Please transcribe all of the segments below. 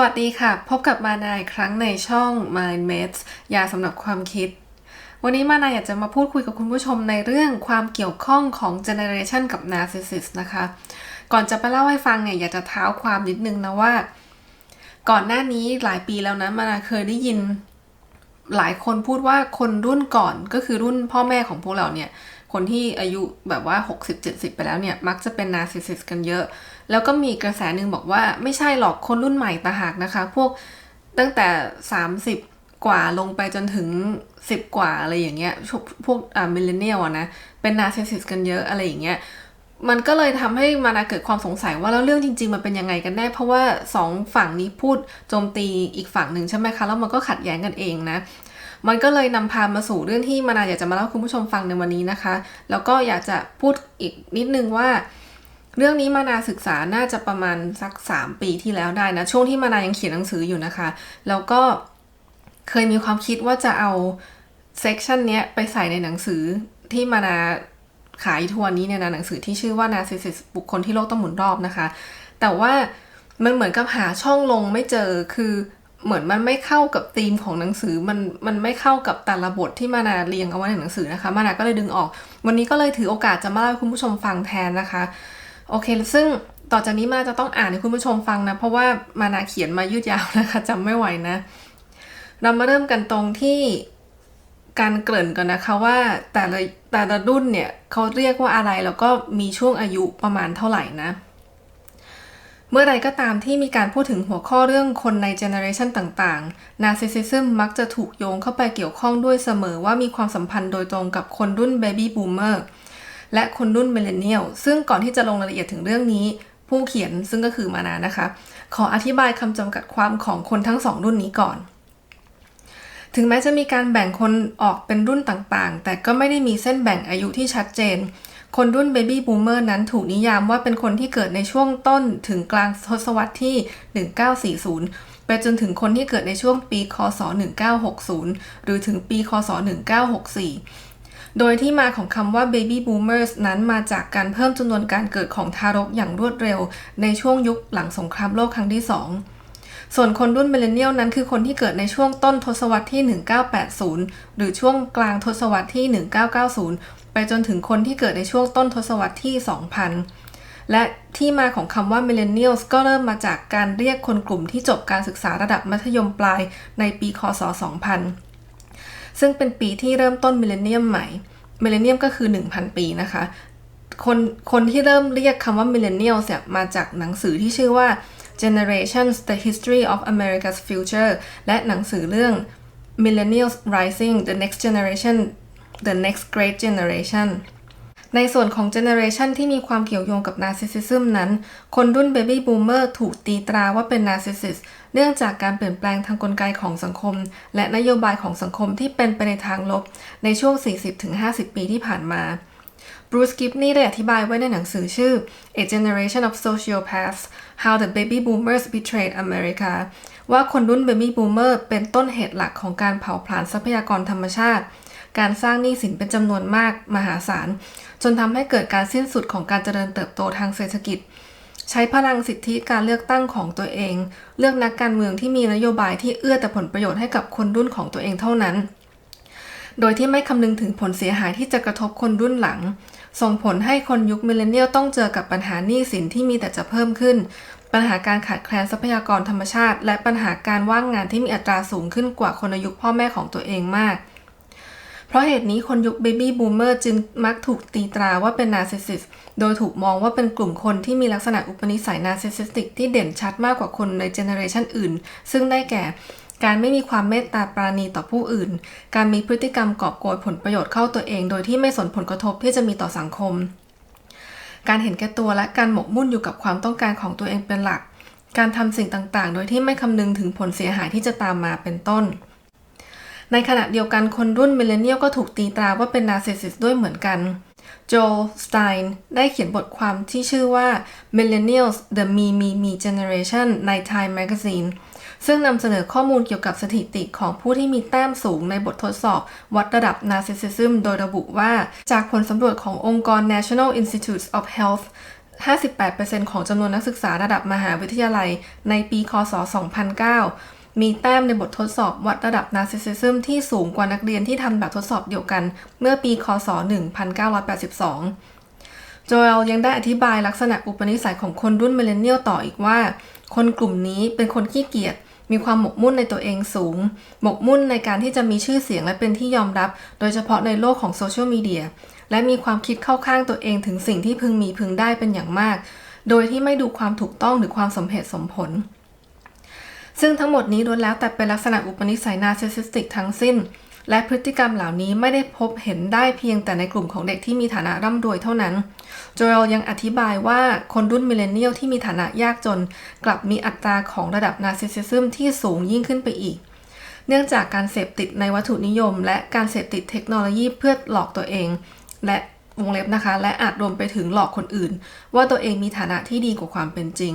สวัสดีค่ะ พบกับมานายครั้งในช่อง Mind Mates ยาสำหรับความคิด วันนี้มานายอยากจะมาพูดคุยกับคุณผู้ชมในเรื่องความเกี่ยวข้องของ Generation กับ Narcissist นะคะ ก่อนจะไปเล่าให้ฟังเนี่ยอยากจะเท้าความนิดนึงนะว่า ก่อนหน้านี้หลายปีแล้วนะมานายเคยได้ยิน หลายคนพูดว่าคนรุ่นก่อนก็คือรุ่นพ่อแม่ของพวกเราเนี่ย คนที่อายุแบบว่า 60-70 ไปแล้วเนี่ย มักจะเป็นนาร์ซิสซิสกันเยอะ แล้วก็มีกระแสหนึ่งบอกว่าไม่ใช่หรอกคนรุ่นใหม่ตาหากนะคะ พวกตั้งแต่ 30 กว่าลงไปจนถึง 10 กว่าอะไรอย่างเงี้ยพวกอ่ามิเลเนียลอะนะเป็นนาร์ซิสซิสกันเยอะอะไรอย่างเงี้ยมันก็เลยทำให้มานาเกิดความสงสัยว่าแล้วเรื่องจริง ๆ มันเป็นยังไงกันแน่ เพราะว่าสองฝั่งนี้พูดโจมตีอีกฝั่งหนึ่งใช่ไหมคะ แล้วมันก็ขัดแย้งกันเองนะ มันก็เลยนำพามาสู่เรื่องที่มานาอยากจะมาเล่าคุณผู้ชมฟังในวันนี้นะคะ แล้วก็อยากจะพูดอีกนิดนึงว่า เรื่องนี้มานาศึกษาน่าจะประมาณสัก 3 ปีที่แล้วได้นะ ช่วงที่มานายังเขียนหนังสืออยู่นะคะ แล้วก็เคยมีความคิดว่าจะเอาเซกชันเนี้ยไปใส่ในหนังสือที่มานาขายทัวร์นี้เนี่ยนะหนังสือที่ชื่อว่า Narcissus บุคคลที่โลกต้องหมุนรอบนะคะ แต่ว่ามันเหมือนกับหาช่องลงไม่เจอคือเหมือนมันไม่เข้ากับธีมของหนังสือมันมันไม่เข้ากับแต่ละบทที่มานาเรียงเอาไว้ในหนังสือนะคะ มานาก็เลยดึงออก วันนี้ก็เลยถือโอกาสจะมาเล่าให้คุณผู้ชมฟังแทนนะคะ โอเค ซึ่งต่อจากนี้มาจะต้องอ่านให้คุณผู้ชมฟังนะ เพราะว่ามานาเขียนมายืดยาวนะคะจำไม่ไหวนะ เรามาเริ่มกันตรงที่การเกริ่นก่อนนะคะว่าแต่ละแต่ละรุ่นเนี่ยเขาเรียกว่าอะไรแล้วก็มีช่วงอายุประมาณเท่าไหร่นะ เมื่อใดก็ตามที่มีการพูดถึงหัวข้อเรื่องคนในเจเนอเรชันต่างๆ Narcissism มักจะถูกโยงเข้าไปเกี่ยวข้องด้วยเสมอว่ามีความสัมพันธ์โดยตรงกับคนรุ่น Baby Boomer และคนรุ่น Millennial ซึ่งก่อนที่จะลงรายละเอียดถึงเรื่องนี้ ผู้เขียนซึ่งก็คือมานานะคะ ขออธิบายคำจำกัดความของคนทั้งสองรุ่นนี้ก่อน ถึงแม้จะมีการแบ่งคนออกเป็นรุ่นต่างๆ แต่ก็ไม่ได้มีเส้นแบ่งอายุที่ชัดเจน คนรุ่น Baby Boomer นั้นถูกนิยามว่าเป็นคนที่เกิดในช่วงต้นถึงกลางทศวรรษที่ 1940ไปจนถึงคนที่เกิดในช่วงปี คศ 1960 หรือถึงปี คศ 1964 โดยที่มาของคำว่า Baby Boomers นั้นมาจากการเพิ่มจำนวนการเกิดของทารกอย่างรวดเร็ว ในช่วงยุคหลังสงครามโลกครั้งที่ 2 ส่วนคนรุ่นมิเลเนียลนั้นคือคนที่เกิดในช่วงต้นทศวรรษที่ 1980 หรือช่วงกลางทศวรรษที่ 1990 ไปจนถึงคนที่เกิดในช่วงต้นทศวรรษที่ 2000และที่มาของคำว่า millennials ก็เริ่มมาจากการเรียกคนกลุ่มที่จบการศึกษาระดับมัธยมปลายในปี คศ 2000 ซึ่งเป็นปีที่เริ่มต้นมิเลเนียมใหม่มิเลเนียมก็คือ 1,000 ปีนะคะ คนคนที่เริ่มเรียกคำว่า millennials เนี่ยมาจากหนังสือที่ชื่อว่า Generations The History of America's Future และหนังสือเรื่อง Millennials Rising The Next Generation The Next Great Generation ในส่วนของ generation ที่มีความเกี่ยวโยงกับ narcissism นั้น คนรุ่น baby boomer ถูกตีตราว่าเป็น narcissist เนื่องจากการเปลี่ยนแปลงทางกลไกของสังคม และนโยบายของสังคมที่เป็นไปในทางลบ ในช่วง 40-50 ปีที่ผ่านมาบรูซกิฟนี่ได้อธิบายไว้ในหนังสือชื่อ A Generation of Sociopaths How the Baby Boomers Betrayed America ว่าคนรุ่น Baby Boomer เป็นต้นเหตุหลักของการเผาผลาญทรัพยากรธรรมชาติ การสร้างหนี้สินเป็นจำนวนมากมหาศาล จนทำให้เกิดการสิ้นสุดของการเจริญเติบโตทางเศรษฐกิจ ใช้พลังสิทธิการเลือกตั้งของตัวเอง เลือกนักการเมืองที่มีนโยบายที่เอื้อแต่ผลประโยชน์ให้กับคนรุ่นของตัวเองเท่านั้น โดยที่ไม่คำนึงถึงผลเสียหายที่จะกระทบคนรุ่นหลัง ส่งผลให้คนยุคมิเลเนียลต้องเจอกับปัญหาหนี้สินที่มีแต่จะเพิ่มขึ้นปัญหาการขาดแคลนทรัพยากรธรรมชาติ และปัญหาการว่างงานที่มีอัตราสูงขึ้นกว่าคนในยุพ่อแม่ของตัวเองมาก เพราะเหตุนี้คนยุคเบบี้บูมเมอร์จึงมักถูกตีตราว่าเป็นนาร์ซิสซิสโดยถูกมองว่าเป็นกลุ่มคนที่มีลักษณะอุปนิสัยนาร์ซิสซิสติกที่เด่นชัดมากกว่าคนในเจเนอเรชันอื่น ซึ่งได้แก่การไม่มีความเมตตาปราณีต่อผู้อื่น การมีพฤติกรรมกอบโกยผลประโยชน์เข้าตัวเอง โดยที่ไม่สนผลกระทบที่จะมีต่อสังคม การเห็นแก่ตัวและการหมกมุ่นอยู่กับความต้องการของตัวเองเป็นหลัก การทำสิ่งต่างๆ โดยที่ไม่คำนึงถึงผลเสียหายที่จะตามมาเป็นต้น ในขณะเดียวกันคนรุ่นมิเลเนียลก็ถูกตีตราว่าเป็นนาร์ซิสซิสด้วยเหมือนกันโจสไตน์ได้เขียนบทความที่ชื่อว่า Millennials the Me Me Me Generation ใน Time Magazine ซึ่งนำเสนอข้อมูลเกี่ยวกับสถิติของผู้ที่มีแต้มสูงในบททดสอบ วัดระดับ Narcissism โดยระบุว่า จากผลสำรวจขององค์กร National Institutes of Health 58%ของจำนวนนักศึกษาระดับมหาวิทยาลัยในปี คศ 2009 มีแต้มในบททดสอบวัดระดับนาร์ซิสซึมที่สูงกว่านักเรียนที่ทำแบบทดสอบเดียวกัน เมื่อปีคศ 1982 โจเอลยังได้อธิบายลักษณะอุปนิสัยของคนรุ่นมิเลเนียลต่ออีกว่า คนกลุ่มนี้เป็นคนขี้เกียจมีความหมกมุ่นในตัวเองสูง หมกมุ่นในการที่จะมีชื่อเสียงและเป็นที่ยอมรับ โดยเฉพาะในโลกของโซเชียลมีเดีย และมีความคิดเข้าข้างตัวเองถึงสิ่งที่พึงมีพึงได้เป็นอย่างมาก โดยที่ไม่ดูความถูกต้องหรือความสมเหตุสมผล ซึ่งทั้งหมดนี้ล้วนแล้วแต่เป็นลักษณะอุปนิสัยนาร์ซิสซิสติกทั้งสิ้น และพฤติกรรมเหล่านี้ไม่ได้พบเห็นได้เพียงแต่ในกลุ่มของเด็กที่มีฐานะร่ำรวยเท่านั้นโจเอลยังอธิบายว่าคนรุ่นมิเลเนียลที่มีฐานะยากจน กลับมีอัตราของระดับนาร์ซิสซิซึมที่สูงยิ่งขึ้นไปอีก เนื่องจากการเสพติดในวัตถุนิยม และการเสพติดเทคโนโลยีเพื่อหลอกตัวเอง และวงเล็บนะคะ และอาจรวมไปถึงหลอกคนอื่น ว่าตัวเองมีฐานะที่ดีกว่าความเป็นจริง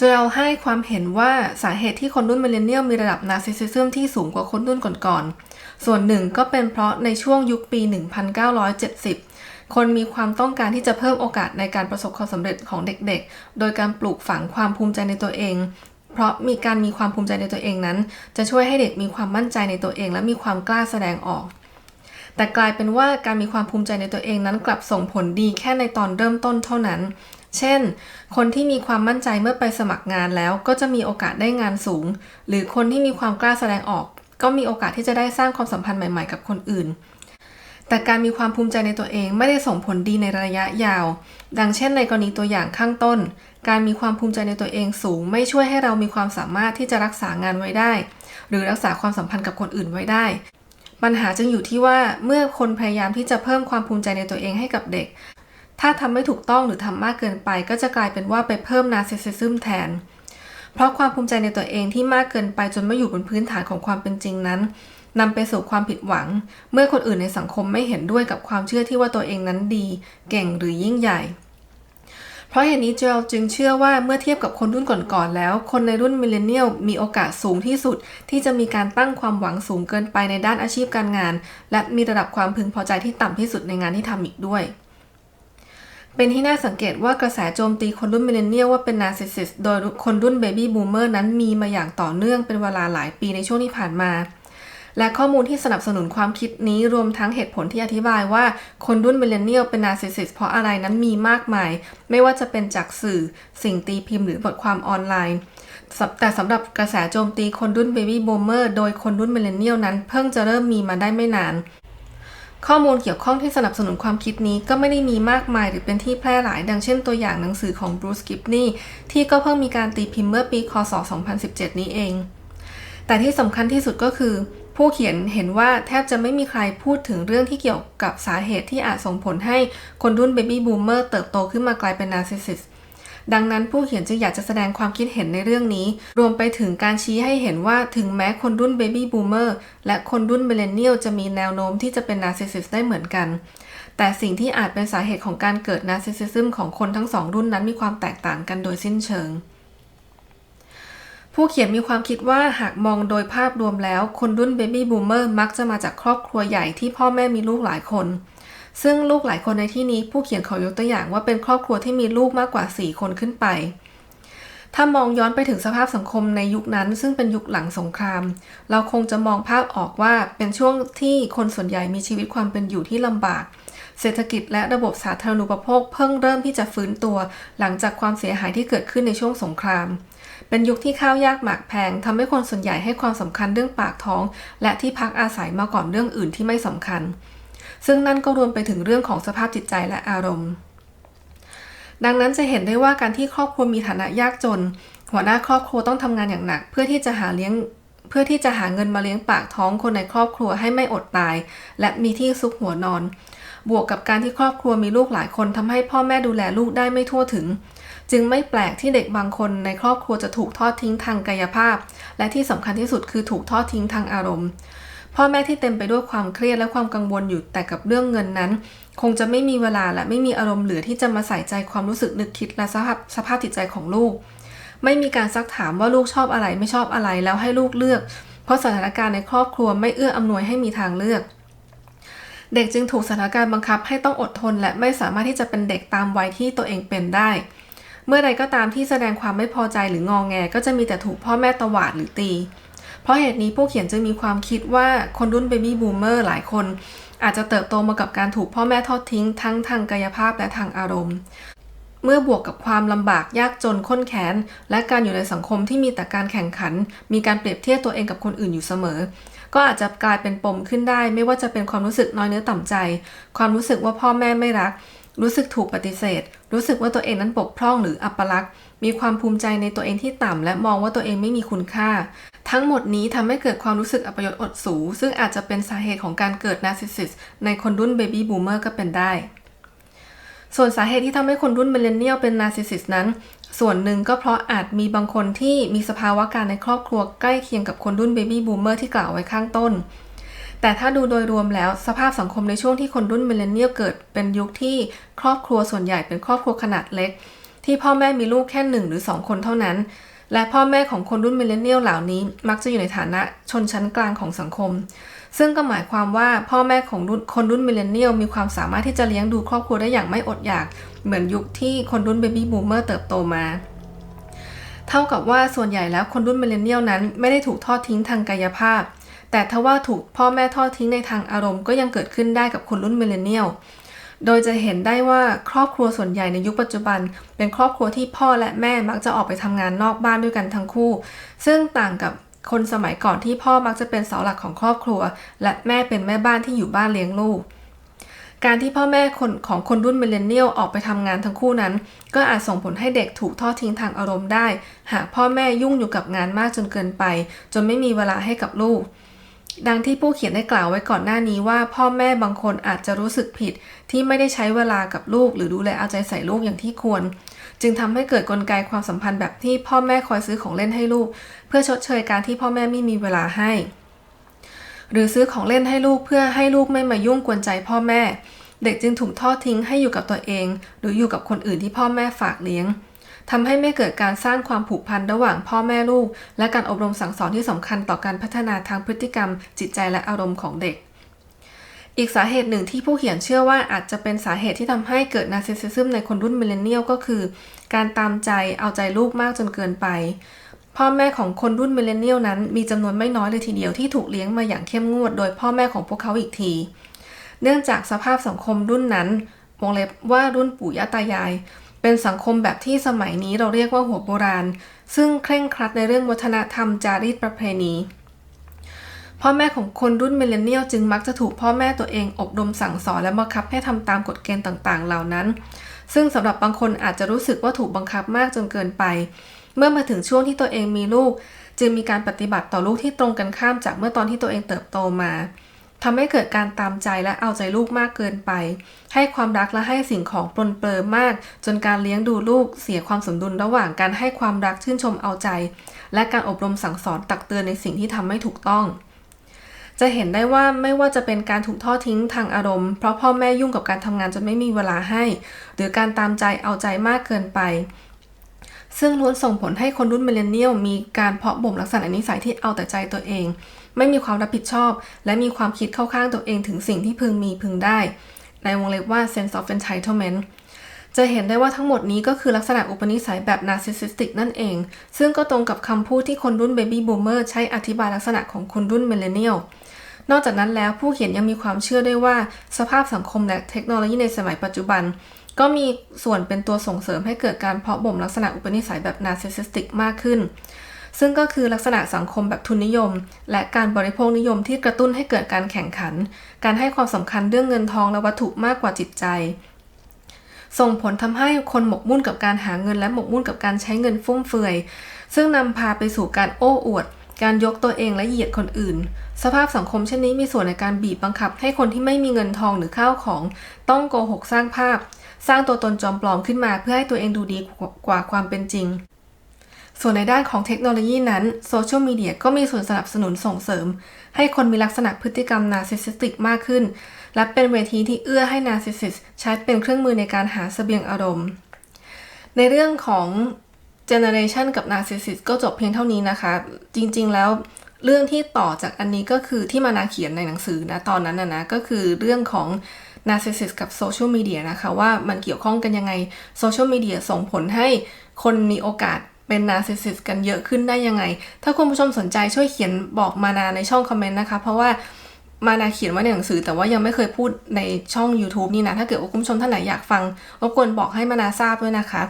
โจเอลให้ความเห็นว่าสาเหตุที่คนรุ่นมิเลเนียลมีระดับนาร์ซิสซิซึมที่สูงกว่าคนรุ่นก่อนๆ ส่วนหนึ่งก็เป็นเพราะในช่วงยุคปี 1970 คนมีความต้องการที่จะเพิ่มโอกาสในการประสบความสำเร็จของเด็กๆ โดยการปลูกฝังความภูมิใจในตัวเอง เพราะมีการมีความภูมิใจในตัวเองนั้น จะช่วยให้เด็กมีความมั่นใจในตัวเอง และมีความกล้าแสดงออก แต่กลายเป็นว่าการมีความภูมิใจในตัวเองนั้นกลับส่งผลดีแค่ในตอนเริ่มต้นเท่านั้น เช่น คนที่มีความมั่นใจเมื่อไปสมัครงานแล้วก็จะมีโอกาสได้งานสูง หรือคนที่มีความกล้าแสดงออก ก็มีโอกาสที่จะได้สร้างความสัมพันธ์ใหม่ ๆ กับคนอื่น แต่การมีความภูมิใจในตัวเองไม่ได้ส่งผลดีในระยะยาว ดังเช่นในกรณีตัวอย่างข้างต้น การมีความภูมิใจในตัวเองสูง ไม่ช่วยให้เรามีความสามารถที่จะรักษางานไว้ได้ หรือรักษาความสัมพันธ์กับคนอื่นไว้ได้ปัญหาจึงอยู่ที่ว่าเมื่อคนพยายามที่จะเพิ่มความภูมิใจในตัวเองให้กับเด็ก ถ้าทำไม่ถูกต้องหรือทำมากเกินไป ก็จะกลายเป็นว่าไปเพิ่มนาร์ซิสซิซึมแทน เพราะความภูมิใจในตัวเองที่มากเกินไปจนไม่อยู่บนพื้นฐานของความเป็นจริงนั้นนำไปสู่ความผิดหวัง เมื่อคนอื่นในสังคมไม่เห็นด้วยกับความเชื่อที่ว่าตัวเองนั้นดี เก่งหรือยิ่งใหญ่ เพราะเหตุนี้เจลจึงเชื่อว่าเมื่อเทียบกับคนรุ่นก่อนๆแล้ว คนในรุ่นมิเลเนียลมีโอกาสสูงที่สุด ที่จะมีการตั้งความหวังสูงเกินไปในด้านอาชีพการงาน และมีระดับความพึงพอใจที่ต่ำที่สุดในงานที่ทำอีกด้วย เป็นที่น่าสังเกตว่ากระแสโจมตีคนรุ่นมิเลเนียลว่าเป็นนาร์ซิสซิสโดยคนรุ่นเบบี้บูมเมอร์นั้นมีมาอย่างต่อเนื่องเป็นเวลาหลายปีในช่วงที่ผ่านมา และข้อมูลที่สนับสนุนความคิดนี้รวมทั้งเหตุผลที่อธิบายว่าคนรุ่นมิเลเนียลเป็นนาร์ซิสซิสเพราะอะไรนั้นมีมากมาย ไม่ว่าจะเป็นจากสื่อสิ่งตีพิมพ์หรือบทความออนไลน์แต่สำหรับกระแสโจมตีคนรุ่นเบบี้บูมเมอร์โดยคนรุ่นมิเลเนียลนั้นเพิ่งจะเริ่มมีมาได้ไม่นาน ข้อมูลเกี่ยวข้องที่สนับสนุนความคิดนี้ก็ไม่ได้มีมากมายหรือเป็นที่แพร่หลาย ดังเช่นตัวอย่างหนังสือของบรูซกิปนีที่ก็เพิ่งมีการตีพิมพ์เมื่อปี คศ 2017 นี้เอง แต่ที่สำคัญที่สุดก็คือ ผู้เขียนเห็นว่าแทบจะไม่มีใครพูดถึงเรื่องที่เกี่ยวกับสาเหตุที่อาจส่งผลให้คนรุ่นเบบี้บูมเมอร์เติบโตขึ้นมากลายเป็นนาร์ซิสซิส ดังนั้นผู้เขียนจึงอยากจะแสดงความคิดเห็นในเรื่องนี้ รวมไปถึงการชี้ให้เห็นว่าถึงแม้คนรุ่นเบบี้บูมเมอร์และคนรุ่นมิเลเนียลจะมีแนวโน้มที่จะเป็นนาร์ซิสซิสได้เหมือนกัน แต่สิ่งที่อาจเป็นสาเหตุของการเกิดนาร์ซิสซิซึมของคนทั้งสองรุ่นนั้นมีความแตกต่างกันโดยสิ้นเชิงผู้เขียนมีความคิดว่าหากมองโดยภาพรวมแล้ว คนรุ่นเบบี้บูมเมอร์มักจะมาจากครอบครัวใหญ่ที่พ่อแม่มีลูกหลายคน ซึ่งลูกหลายคนในที่นี้ผู้เขียนขอยกตัวอย่างว่าเป็นครอบครัวที่มีลูกมากกว่า 4 คนขึ้นไป ถ้ามองย้อนไปถึงสภาพสังคมในยุคนั้น ซึ่งเป็นยุคหลังสงคราม เราคงจะมองภาพออกว่าเป็นช่วงที่คนส่วนใหญ่มีชีวิตความเป็นอยู่ที่ลำบาก เศรษฐกิจและระบบสาธารณูปโภคเพิ่งเริ่มที่จะฟื้นตัว หลังจากความเสียหายที่เกิดขึ้นในช่วงสงคราม เป็นยุคที่ข้าวยากหมากแพงทำให้คนส่วนใหญ่ให้ความสำคัญเรื่องปากท้อง และที่พักอาศัยมาก่อนเรื่องอื่นที่ไม่สำคัญ ซึ่งนั่นก็รวมไปถึงเรื่องของสภาพจิตใจและอารมณ์ ดังนั้นจะเห็นได้ว่าการที่ครอบครัวมีฐานะยากจน หัวหน้าครอบครัวต้องทำงานอย่างหนัก เพื่อที่จะหาเลี้ยงเพื่อที่จะหาเงินมาเลี้ยงปากท้องคนในครอบครัวให้ไม่อดตาย และมีที่ซุกหัวนอน บวกกับการที่ครอบครัวมีลูกหลายคนทำให้พ่อแม่ดูแลลูกได้ไม่ทั่วถึง จึงไม่แปลกที่เด็กบางคนในครอบครัวจะถูกทอดทิ้งทางกายภาพ และที่สำคัญที่สุดคือถูกทอดทิ้งทางอารมณ์ พ่อแม่ที่เต็มไปด้วยความเครียดและความกังวลอยู่แต่กับเรื่องเงินนั้น คงจะไม่มีเวลาและไม่มีอารมณ์เหลือที่จะมาใส่ใจความรู้สึกนึกคิดและสภาพสภาพจิตใจของลูก ไม่มีการซักถามว่าลูกชอบอะไรไม่ชอบอะไรแล้วให้ลูกเลือก เพราะสถานการณ์ในครอบครัวไม่เอื้ออำนวยให้มีทางเลือก เด็กจึงถูกสถานการณ์บังคับให้ต้องอดทน และไม่สามารถที่จะเป็นเด็กตามวัยที่ตัวเองเป็นได้ เมื่อใดก็ตามที่แสดงความไม่พอใจหรืององแง ก็จะมีแต่ถูกพ่อแม่ตวาดหรือตี ราะเหตุนี้ผู้เขียนจึงมีความคิดว่าคนรุ่นเบบี้บูมเมอร์หลายคน อาจจะเติบโตมากับการถูกพ่อแม่ทอดทิ้งทั้งทางกายภาพและทางอารมณ์ เมื่อบวกกับความลำบากยากจนข้นแค้นและการอยู่ในสังคมที่มีแต่การแข่งขัน มีการเปรียบเทียบตัวเองกับคนอื่นอยู่เสมอ ก็อาจจะกลายเป็นปมขึ้นได้ ไม่ว่าจะเป็นความรู้สึกน้อยเนื้อต่ำใจ ความรู้สึกว่าพ่อแม่ไม่รัก รู้สึกถูกปฏิเสธ รู้สึกว่าตัวเองนั้นปกพร่องหรืออัปลักษณ์มีความภูมิใจในตัวเองที่ต่ำและมองว่าตัวเองไม่มีคุณค่า ทั้งหมดนี้ทำให้เกิดความรู้สึกอัปยศอดสู ซึ่งอาจจะเป็นสาเหตุของการเกิดนาร์ซิสซิสในคนรุ่นเบบี้บูมเมอร์ก็เป็นได้ ส่วนสาเหตุที่ทำให้คนรุ่นเมเลเนียลเป็นนาร์ซิสซิสนั้น ส่วนหนึ่งก็เพราะอาจมีบางคนที่มีสภาวะการในครอบครัวใกล้เคียงกับคนรุ่นเบบี้บูมเมอร์ที่กล่าวไว้ข้างต้น แต่ถ้าดูโดยรวมแล้วสภาพสังคมในช่วงที่คนรุ่นเมเลเนียลเกิดเป็นยุคที่ครอบครัวส่วนใหญ่เป็นครอบครัวขนาดเล็ก ที่พ่อแม่มีลูกแค่หนึ่งหรือสองคนเท่านั้น และพ่อแม่ของคนรุ่นมิเลเนียลเหล่านี้มักจะอยู่ในฐานะชนชั้นกลางของสังคม ซึ่งก็หมายความว่าพ่อแม่ของรุ่นคนรุ่นมิเลเนียลมีความสามารถที่จะเลี้ยงดูครอบครัวได้อย่างไม่อดอยาก เหมือนยุคที่คนรุ่นเบบี้บูมเมอร์เติบโตมา เท่ากับว่าส่วนใหญ่แล้วคนรุ่นมิเลเนียลนั้นไม่ได้ถูกทอดทิ้งทางกายภาพ แต่ถ้าว่าถูกพ่อแม่ทอดทิ้งในทางอารมณ์ก็ยังเกิดขึ้นได้กับคนรุ่นมิเลเนียล โดยจะเห็นได้ว่าครอบครัวส่วนใหญ่ในยุคปัจจุบัน เป็นครอบครัวที่พ่อและแม่มักจะออกไปทำงานนอกบ้านด้วยกันทั้งคู่ ซึ่งต่างกับคนสมัยก่อนที่พ่อมักจะเป็นเสาหลักของครอบครัว และแม่เป็นแม่บ้านที่อยู่บ้านเลี้ยงลูก การที่พ่อแม่คนของคนรุ่นมิเลเนียลออกไปทำงานทั้งคู่นั้น ก็อาจส่งผลให้เด็กถูกทอดทิ้งทางอารมณ์ได้ หากพ่อแม่ยุ่งอยู่กับงานมากจนเกินไป จนไม่มีเวลาให้กับลูก ดังที่ผู้เขียนได้กล่าวไว้ก่อนหน้านี้ว่า พ่อแม่บางคนอาจจะรู้สึกผิด ที่ไม่ได้ใช้เวลากับลูก หรือดูแลเอาใจใส่ลูกอย่างที่ควร จึงทำให้เกิดกลไกความสัมพันธ์แบบที่พ่อแม่คอยซื้อของเล่นให้ลูก เพื่อชดเชยการที่พ่อแม่ไม่มีเวลาให้ หรือซื้อของเล่นให้ลูกเพื่อให้ลูกไม่มายุ่งกวนใจพ่อแม่ เด็กจึงถูกทอดทิ้งให้อยู่กับตัวเอง หรืออยู่กับคนอื่นที่พ่อแม่ฝากเลี้ยง ทำให้ไม่เกิดการสร้างความผูกพันระหว่างพ่อแม่ลูก และการอบรมสั่งสอนที่สำคัญต่อการพัฒนาทางพฤติกรรม จิตใจและอารมณ์ของเด็ก อีกสาเหตุหนึ่งที่ผู้เขียนเชื่อว่าอาจจะเป็นสาเหตุที่ทำให้เกิดนาร์ซิสซิซึมในคนรุ่นมิเลเนียลก็คือ การตามใจเอาใจลูกมากจนเกินไปพ่อแม่ของคนรุ่นมิเลเนียลนั้นมีจำนวนไม่น้อยเลยทีเดียวที่ถูกเลี้ยงมาอย่างเข้มงวดโดยพ่อแม่ของพวกเขาอีกที เนื่องจากสภาพสังคมรุ่นนั้นวงเล็บว่ารุ่นปู่ย่าตายาย เป็นสังคมแบบที่สมัยนี้เราเรียกว่าหัวโบราณ ซึ่งเคร่งครัดในเรื่องวัฒนธรรมจารีตประเพณีพ่อแม่ของคนรุ่นมิเลเนียลจึงมักจะถูกพ่อแม่ตัวเองอบรมสั่งสอนและบังคับให้ทำตามกฎเกณฑ์ต่างๆ เหล่านั้น ซึ่งสำหรับบางคนอาจจะรู้สึกว่าถูกบังคับมากจนเกินไป เมื่อมาถึงช่วงที่ตัวเองมีลูก จึงมีการปฏิบัติต่อลูกที่ตรงกันข้ามจากเมื่อตอนที่ตัวเองเติบโตมา ทำให้เกิดการตามใจและเอาใจลูกมากเกินไป ให้ความรักและให้สิ่งของปลนเปลือมาก จนการเลี้ยงดูลูกเสียความสมดุลระหว่างการให้ความรักชื่นชมเอาใจ และการอบรมสั่งสอนตักเตือนในสิ่งที่ทำไม่ถูกต้อง จะเห็นได้ว่าไม่ว่าจะเป็นการถูกทอดทิ้งทางอารมณ์ เพราะพ่อแม่ยุ่งกับการทำงานจนไม่มีเวลาให้ หรือการตามใจเอาใจมากเกินไปซึ่งล้วนส่งผลให้คนรุ่นมิเลเนียลมีการเพาะบ่มลักษณะนิสัยที่เอาแต่ใจตัวเอง ไม่มีความรับผิดชอบ และมีความคิดเข้าข้างตัวเองถึงสิ่งที่พึงมีพึงได้ ในวงเล็บว่า sense of entitlement จะเห็นได้ว่าทั้งหมดนี้ก็คือลักษณะอุปนิสัยแบบ narcissistic นั่นเอง ซึ่งก็ตรงกับคำพูดที่คนรุ่น baby boomer ใช้อธิบายลักษณะของคนรุ่น millennial นอกจากนั้นแล้วผู้เขียนยังมีความเชื่อด้วยว่าสภาพสังคมและเทคโนโลยีในสมัยปัจจุบัน ก็มีส่วนเป็นตัวส่งเสริมให้เกิดการเพาะบ่มลักษณะอุปนิสัยแบบ narcissistic มากขึ้น ซึ่งก็คือลักษณะสังคมแบบทุนนิยม และการบริโภคนิยมที่กระตุ้นให้เกิดการแข่งขัน การให้ความสำคัญเรื่องเงินทองและวัตถุมากกว่าจิตใจ ส่งผลทำให้คนหมกมุ่นกับการหาเงิน และหมกมุ่นกับการใช้เงินฟุ่มเฟือย ซึ่งนำพาไปสู่การโอ้อวด การยกตัวเองและเหยียดคนอื่น สภาพสังคมเช่นนี้มีส่วนในการบีบบังคับ ให้คนที่ไม่มีเงินทองหรือข้าวของ ต้องโกหกสร้างภาพ สร้างตัวตนจอมปลอมขึ้นมาเพื่อให้ตัวเองดูดีกว่าความเป็นจริง ส่วนในด้านของเทคโนโลยีนั้นโซเชียลมีเดียก็มีส่วนสนับสนุนส่งเสริม ให้คนมีลักษณะพฤติกรรมนาซิสติกมากขึ้น และเป็นเวทีที่เอื้อให้นาซิสซิสใช้เป็นเครื่องมือในการหาเสบียงอารมณ์ ในเรื่องของ Generation กับ Narcissist ก็จบเพียงเท่านี้นะคะ จริงๆแล้วเรื่องที่ต่อจากอันนี้ก็คือที่มานาเขียนในหนังสือนะตอนนั้นนะนะก็คือเรื่องของ narcissist กับโซเชียลมีเดียนะคะว่ามันเกี่ยวข้องกันยังไงโซเชียลมีเดียส่งผลให้คนมีโอกาส เป็น narcissist กันเยอะขึ้นได้ยังไง ถ้าคุณผู้ชมสนใจช่วยเขียนบอกมานาในช่องคอมเมนต์นะคะ เพราะว่ามานาเขียนไว้ในหนังสือแต่ว่ายังไม่เคยพูดในช่อง YouTube นี่นะ ถ้าเกิดว่าคุณผู้ชมท่านไหนอยากฟังรบกวนบอกให้มานาทราบด้วยนะคะ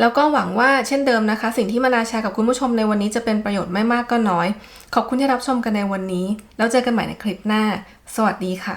แล้วก็หวังว่าเช่นเดิมนะคะ สิ่งที่มานาแชร์กับคุณผู้ชมในวันนี้จะเป็นประโยชน์ไม่มากก็น้อย ขอบคุณที่รับชมกันในวันนี้ แล้วเจอกันใหม่ในคลิปหน้า สวัสดีค่ะ